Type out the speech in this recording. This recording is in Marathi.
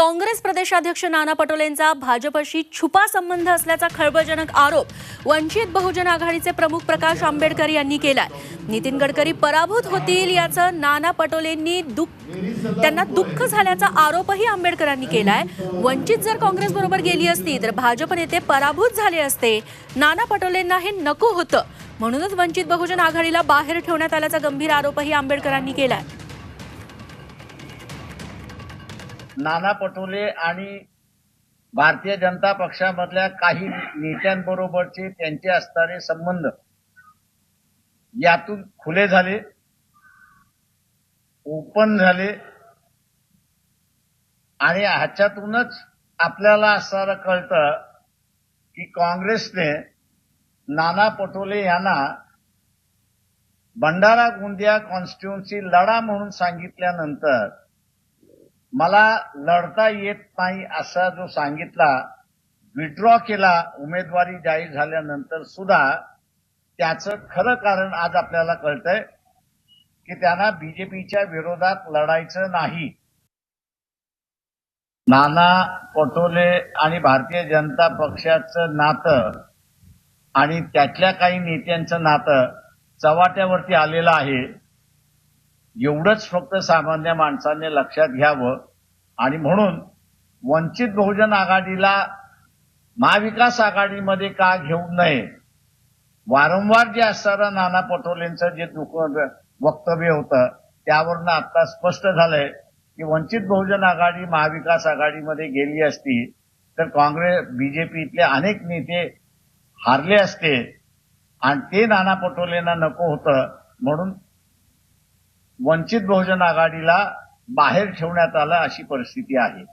काँग्रेस प्रदेशाध्यक्ष नाना पटोलेंचा भाजपशी छुपा संबंध असल्याचा खळबळजनक आरोप वंचित बहुजन आघाडीचे प्रमुख प्रकाश आंबेडकर यांनी केलाय. नितीन गडकरी पराभूत होतील याचं नाना पटोलेंनी दुःख त्यांना दुःख झाल्याचा आरोपही आंबेडकरांनी केलाय. वंचित जर काँग्रेस बरोबर गेली असती तर भाजप नेते पराभूत झाले असते. नाना पटोलेंना हे नको होतं. म्हणूनच वंचित बहुजन आघाडीला बाहेर ठेवण्यात आल्याचा गंभीर आरोपही आंबेडकरांनी केलाय. नाना पटोले आणि भारतीय जनता पक्षामधल्या काही नेत्यांबरोबरचे त्यांचे असणारे संबंध यातून खुले झाले ओपन झाले आणि ह्याच्यातूनच आपल्याला असं कळतं की काँग्रेसने नाना पटोले यांना भंडारा गोंदिया कॉन्स्टिट्युन्सी लढा म्हणून सांगितल्यानंतर मला लढता येत नाही असा जो सांगितला विड्रॉ केला उमेदवारी जाहीर झाल्यानंतर सुद्धा त्याचं खरं कारण आज आपल्याला कळतंय की त्यांना बीजेपीच्या विरोधात लढायचं नाही. नाना पटोले आणि भारतीय जनता पक्षाचं नातं आणि त्यातल्या काही नेत्यांचं नातं चव्हाट्यावरती आलेलं आहे. एवढंच फक्त सामान्य माणसाने लक्षात घ्यावं. आणि म्हणून वंचित बहुजन आघाडीला महाविकास आघाडीमध्ये का घेऊ नये? वारंवार जे असणारं नाना पटोलेंचं जे दुख वक्तव्य होतं त्यावरनं आता स्पष्ट झालंय की वंचित बहुजन आघाडी महाविकास आघाडीमध्ये गेली असती तर काँग्रेस बीजेपीतले अनेक नेते हारले असते. आणि ते नाना पटोलेंना नको होतं म्हणून वंचित बहुजन आघाडीला बाहेर ठेवण्यात आलं अशी परिस्थिती आहे.